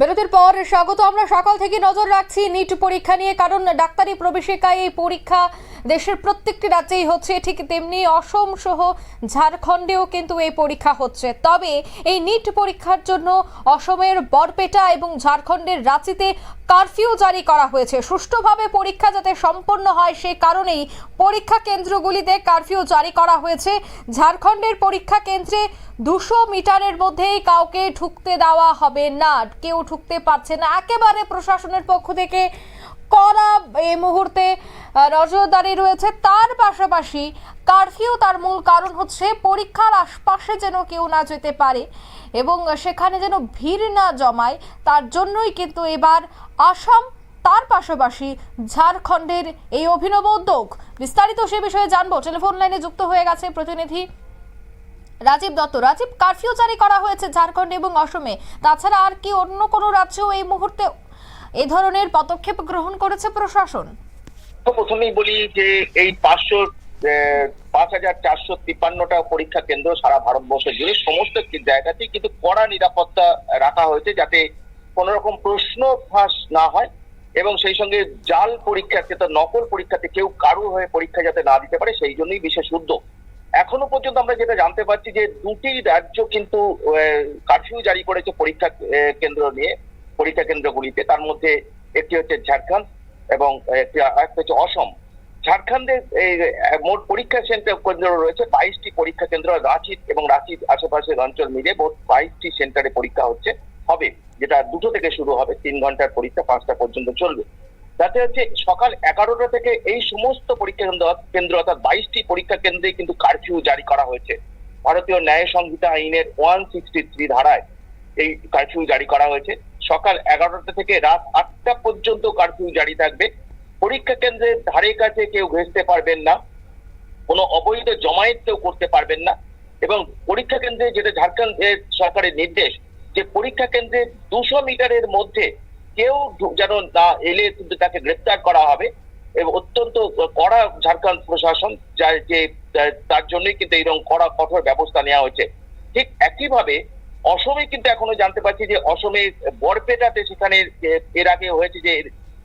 বিরতির পর স্বাগত। আমরা সকাল থেকে নজর রাখছি, নিট পরীক্ষা নিয়ে, কারণ ডাক্তারি প্রবেশিকায় এই পরীক্ষা দেশের প্রত্যেকটি রাজ্যেই হচ্ছে ঠিক তেমনি অসম সহ ঝাড়খণ্ডেও কিন্তু এই পরীক্ষা হচ্ছে। তবে এই নিট পরীক্ষার জন্য অসমের বরপেটা এবং ঝাড়খণ্ডের রাঁচিতে কারফিউ জারি করা হয়েছে। সুষ্ঠুভাবে পরীক্ষা যাতে সম্পন্ন হয় সে কারণেই পরীক্ষা কেন্দ্রগুলিতে কারফিউ জারি করা হয়েছে। ঝাড়খণ্ডের পরীক্ষা কেন্দ্রে দুশো মিটারের মধ্যেই কাউকে ঢুকতে দেওয়া হবে না। কেউ ঢুকতে পারছে না। একেবারে প্রশাসনের পক্ষ থেকে কড়া এই মুহূর্তে নজরদারি রয়েছে। তার পাশাপাশি কারফিউ তার মূল কারণ হচ্ছে পরীক্ষার আশপাশে যেন কেউ না যেতে পারে এবং সেখানে যেন ভিড় না জমায়, তার জন্যই কিন্তু এবার আসাম, তার পাশাপাশি ঝাড়খণ্ডের এই অভিনব উদ্যোগ। বিস্তারিত সে বিষয়ে জানব। টেলিফোন লাইনে যুক্ত হয়ে গেছে প্রতিনিধি রাজীব দত্ত। রাজীব, কারফিউ জারি করা হয়েছে ঝাড়খণ্ড এবং অসমে। তাছাড়া আর কি অন্য কোনো রাজ্যেও এই মুহূর্তে এই ধরনের পদক্ষেপ গ্রহণ করেছে প্রশাসন। প্রথমেই বলি যে এই পাঁচশো পাঁচ হাজার চারশো তিপ্পান্নটা পরীক্ষা কেন্দ্র সারা ভারতবর্ষ জুড়ে সমস্ত জায়গাতেই কিন্তু কড়া নিরাপত্তা রাখা হয়েছে যাতে কোন রকম প্রশ্ন ফাঁস না হয় এবং সেই সঙ্গে জাল পরীক্ষাতে তো নকল পরীক্ষাতে কেউ কারু হয়ে পরীক্ষা যাতে না দিতে পারে, সেই জন্যই বিশেষ উদ্যোগ। এখনও পর্যন্ত আমরা যেটা জানতে পারছি যে দুটি রাজ্য কিন্তু কারফিউ জারি করেছে পরীক্ষা কেন্দ্র নিয়ে। পরীক্ষা কেন্দ্রগুলিতে। তার মধ্যে একটি হচ্ছে ঝাড়খণ্ড এবং একটি হচ্ছে অসম। ঝাড়খণ্ডে এই মোট পরীক্ষা সেন্টার কেন্দ্র রয়েছে বাইশটি পরীক্ষা কেন্দ্র। রাঁচি এবং রাঁচির আশেপাশের অঞ্চল মিলে মোট বাইশটি সেন্টারে পরীক্ষা হচ্ছে, হবে। যেটা দুটো থেকে শুরু হবে, তিন ঘণ্টার পরীক্ষা, পাঁচটা পর্যন্ত চলবে। তাতে হচ্ছে সকাল এগারোটা থেকে এই সমস্ত পরীক্ষা কেন্দ্র কেন্দ্র অর্থাৎ বাইশটি পরীক্ষা কেন্দ্রে কিন্তু কারফিউ জারি করা হয়েছে। ভারতীয় ন্যায় সংহিতা আইনের ওয়ান সিক্সটি থ্রি ধারায় এই কারফিউ জারি করা হয়েছে। সকাল এগারোটা থেকে রাত আটটা পর্যন্ত কারফিউ জারি থাকবে। পরীক্ষা কেন্দ্রের ধারে কাছে কেউ ঘেঁষতে পারবেন না। কোনো অবৈধ জমায়েত কেউ করতে পারবেন না। এবং পরীক্ষা কেন্দ্রে যেটা ঝাড়খণ্ড সরকারের নির্দেশ, যে পরীক্ষা কেন্দ্রে দুশো মিটারের মধ্যে কেউ যেন না এলে কিন্তু তাকে গ্রেপ্তার করা হবে। এবং অত্যন্ত কড়া ঝাড়খণ্ড প্রশাসন, যে তার জন্যই কিন্তু এরকম কড়া, কঠোর ব্যবস্থা নেওয়া হয়েছে। ঠিক একইভাবে অসমে কিন্তু এখনও জানতে পারছি যে অসমে বরপেটাতে সেখানে এর আগে হয়েছে যে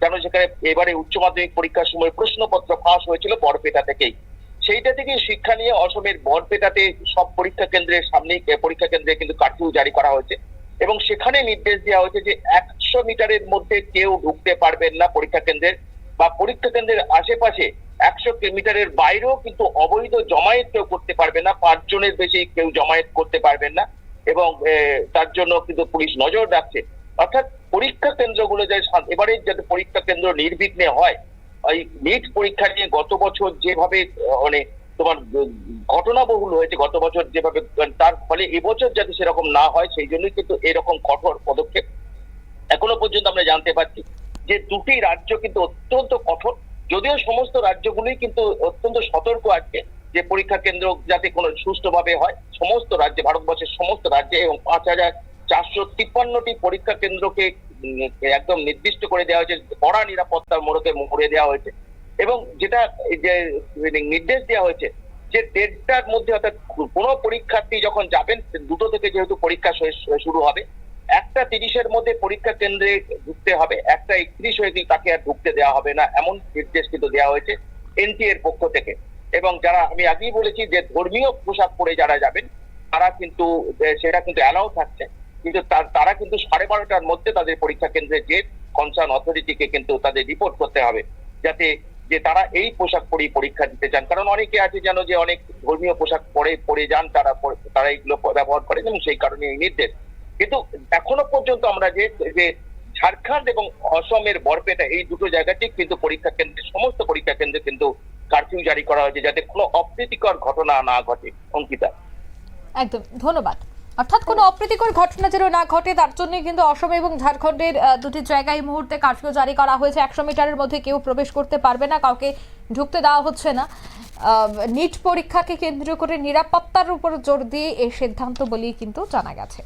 যেন সেখানে এবারে উচ্চ মাধ্যমিক পরীক্ষার সময় প্রশ্নপত্র ফাঁস হয়েছিল বরপেটা থেকেই। সেইটা থেকে শিক্ষা নিয়ে অসমের বরপেটাতে সব পরীক্ষা কেন্দ্রের সামনে পরীক্ষা কেন্দ্রে কিন্তু কারফিউ জারি করা হয়েছে এবং সেখানে নির্দেশ দেওয়া হয়েছে যে একশো মিটারের মধ্যে কেউ ঢুকতে পারবেন না পরীক্ষা কেন্দ্রের বা পরীক্ষা কেন্দ্রের আশেপাশে একশো মিটারের বাইরেও কিন্তু অবৈধ জমায়েত কেউ করতে পারবে না, পাঁচজনের বেশি কেউ জমায়েত করতে পারবেন না। এবং তার জন্য কিন্তু পুলিশ নজর রাখছে। অর্থাৎ পরীক্ষা কেন্দ্রগুলো যে এবারে যাতে পরীক্ষা কেন্দ্র নির্বিঘ্নে হয় ওই নিট পরীক্ষা নিয়ে গত বছর যেভাবে মানে তোমার ঘটনাবহুল হয়েছে, গত বছর যেভাবে তার ফলে এবছর যাতে সেরকম না হয়, সেই জন্যই কিন্তু এরকম কঠোর পদক্ষেপ। এখনও পর্যন্ত আমরা জানতে পারছি যে দুটি রাজ্য কিন্তু অত্যন্ত কঠোর, যদিও সমস্ত রাজ্যগুলোই কিন্তু অত্যন্ত সতর্ক আছে যে পরীক্ষা কেন্দ্র যাতে কোনো সুষ্ঠুভাবে হয়, সমস্ত রাজ্যে, ভারতবর্ষের সমস্ত রাজ্যে এবং পাঁচ হাজার চারশো তিপ্পান্নটি পরীক্ষা কেন্দ্রকে একদম নির্দিষ্ট করে দেওয়া হয়েছে, কড়া নিরাপত্তার মোড়কে মুড়ে দেওয়া হয়েছে এবং যেটা যে নির্দেশ দেওয়া হয়েছে যে দেড়টার মধ্যে অর্থাৎ কোনো পরীক্ষার্থী যখন যাবেন, দুটো থেকে যেহেতু পরীক্ষা শুরু হবে, একটা তিরিশের মধ্যে পরীক্ষা কেন্দ্রে ঢুকতে হবে, একটা একত্রিশ হয়ে তাকে আর ঢুকতে দেওয়া হবে না, এমন নির্দেশ কিন্তু দেওয়া হয়েছে এনটি এর পক্ষ থেকে। এবং যারা, আমি আগেই বলেছি যে ধর্মীয় পোশাক পরে যারা যাবেন, তারা কিন্তু সেটা কিন্তু অ্যালাউ থাকছে। কিন্তু তার- কিন্তু সাড়ে বারোটার মধ্যে তাদের পরীক্ষা কেন্দ্রে যে কনসার্ন অথরিটিকে কিন্তু তাদের রিপোর্ট করতে হবে, যাতে, যে তারা এই পোশাক পরেই পরীক্ষা দিতে চান। কারণ অনেকে আছে যেন, যে অনেক ধর্মীয় পোশাক পরে পরে যান, তারা পরে- তারা এগুলো ব্যবহার করেন এবং সেই কারণে এই নির্দেশ। কিন্তু এখনও পর্যন্ত আমরা যে যে ঝাড়খণ্ড এবং অসমের বরপেটা, এই দুটো জায়গাতেই কিন্তু পরীক্ষা কেন্দ্রে, সমস্ত পরীক্ষা কেন্দ্রে কিন্তু কারফিউ জারি করা হয়েছে যাতে কোনো অপ্রীতিকর ঘটনা না ঘটে। অঙ্কিতা। একদম, ধন্যবাদ। অর্থাৎ কোনো অপ্রীতিকর ঘটনা যেন না ঘটে, তার জন্য কিন্তু অসম এবং ঝাড়খণ্ডের দুটি জায়গায় এই মুহূর্তে কারফিউ জারি করা হয়েছে। একশো মিটারের মধ্যে কেউ প্রবেশ করতে পারবে না, কাউকে ঢুকতে দেওয়া হচ্ছে না। নিট পরীক্ষাকে কেন্দ্র করে নিরাপত্তার উপর জোর দিয়ে এই সিদ্ধান্ত বলেই কিন্তু জানা গেছে।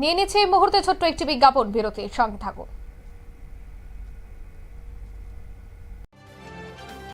নিয়ে নিচ্ছে এই মুহূর্তে ছোট্ট একটি বিজ্ঞাপন বিরতির সঙ্গে থাকুন।